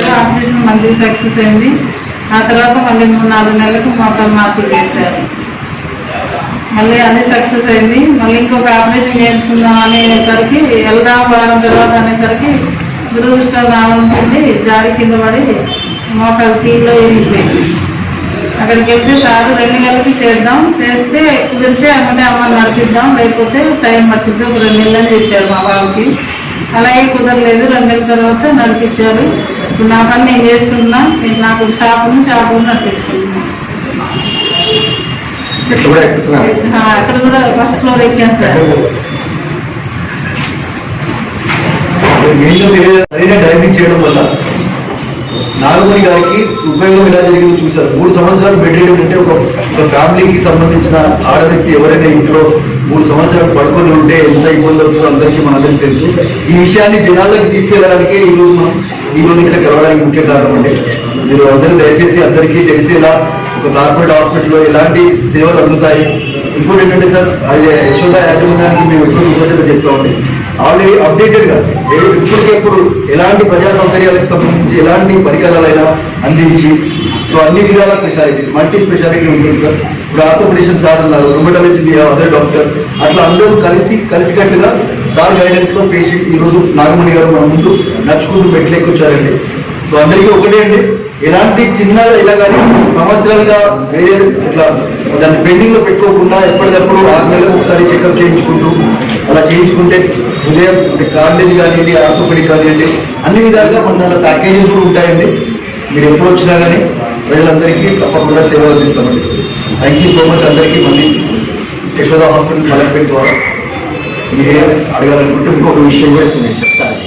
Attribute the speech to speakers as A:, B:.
A: Operation మంచిగా success అయింది. ఆ తర్వాత మళ్ళీ మూడు నాలుగు నెలలకు మొత్తం మార్పులు చేశారు మళ్ళీ అది సక్సెస్ అయింది. మళ్ళీ ఇంకొక ఆపరేషన్ చేయించుకుందాం అనేసరికి వెళ్దాం వారం తర్వాత అనేసరికి దురదృష్టం రావాలనుకుంది జారి కింద పడి మోకాలు కీళ్ళలో ఇరిగిపోయింది అక్కడికి వెళ్తే సార్ రెండు నెలలకి చేద్దాం. చేస్తే కుదిరితే అమ్మనే అమ్మని నడిపిద్దాం. లేకపోతే టైం పట్టిద్దాం. ఒక రెండు నెలలని చెప్పారు మా బాబుకి. అలాగే కుదరలేదు. రెండు నెలల తర్వాత నడిపించారు. నా పని నేను చేస్తున్నా. నేను నాకు ఒక షాప్ ఆ, అక్కడ కూడా ఫస్ట్ ఫ్లోర్ ఎక్కాను సార్.
B: డైవింగ్ చేయడం వల్ల నాగమణి గారికి ఉపయోగం ఎలా జరిగిందో చూశారు. మూడు సంవత్సరాలు బెడ్ అంటే ఒక ఫ్యామిలీకి సంబంధించిన ఆడ వ్యక్తి ఎవరైనా ఇంట్లో మూడు సంవత్సరాలు పడుకొని ఉంటే ఎంత ఇబ్బంది అవుతుందో అందరికీ మనందరికీ తెలుసు. ఈ విషయాన్ని జనాల్లోకి తీసుకెళ్ళడానికి ఈరోజు మనం ఈరోజు ఇక్కడ కలవడానికి ముఖ్య కారణం అంటే మీరు అందరూ దయచేసి అందరికీ తెలిసేలా ఒక కార్పొరేట్ హాస్పిటల్లో ఎలాంటి సేవలు అందుతాయి? ఇంకోటి ఏంటంటే సార్ అది యశోద యాజమాన్యానికి మేము ఎప్పుడు కృతజ్ఞత చెప్తామండి ఆల్రెడీ అప్డేటెడ్గా ఇప్పటికెప్పుడు ఎలాంటి ప్రజా సౌకర్యాలకు సంబంధించి ఎలాంటి పరికరాలైనా అందించి సో అన్ని విధాలా స్పెషాలిటీ మల్టీ స్పెషాలిటీ ఉంటుంది సార్. ఇప్పుడు ఆర్థోపెడిషన్ సార్ ఉన్నారు రుమటాలజీ అదర్ డాక్టర్. అట్లా అందరూ కలిసి కలిసికట్టుగా సార్ గైడెన్స్లో పేషెంట్ ఈ రోజు నాగమణి గారు మన ముందు నడుచుకుంటూ మెట్లెక్కొచ్చారండి సో అందరికీ ఒకటే అండి ఎలాంటి చిన్న ఇలా కానీ సంవత్సరాలుగా వేరే ఇట్లా దాన్ని పెండింగ్లో పెట్టుకోకుండా ఎప్పటికప్పుడు ఆరు నెలలకు ఒకసారి చెకప్ చేయించుకుంటూ అలా చేయించుకుంటే ఉదయం కాలేజ్ కానివ్వండి ఆర్థోపెడిక్ కానివ్వండి అన్ని విధాలుగా మన ప్యాకేజెస్ కూడా ఉంటాయండి. మీరు ఎప్పుడు వచ్చినా కానీ ప్రజలందరికీ తప్పకుండా సేవలు అందిస్తామండి. థ్యాంక్ యూ సో మచ్ అందరికీ మళ్ళీ. యశోద హాస్పిటల్ కలెక్టరేట్ ద్వారా మీరే అడగాలనుకుంటే ఇంకొక విషయం కూడా నేను చెప్తాను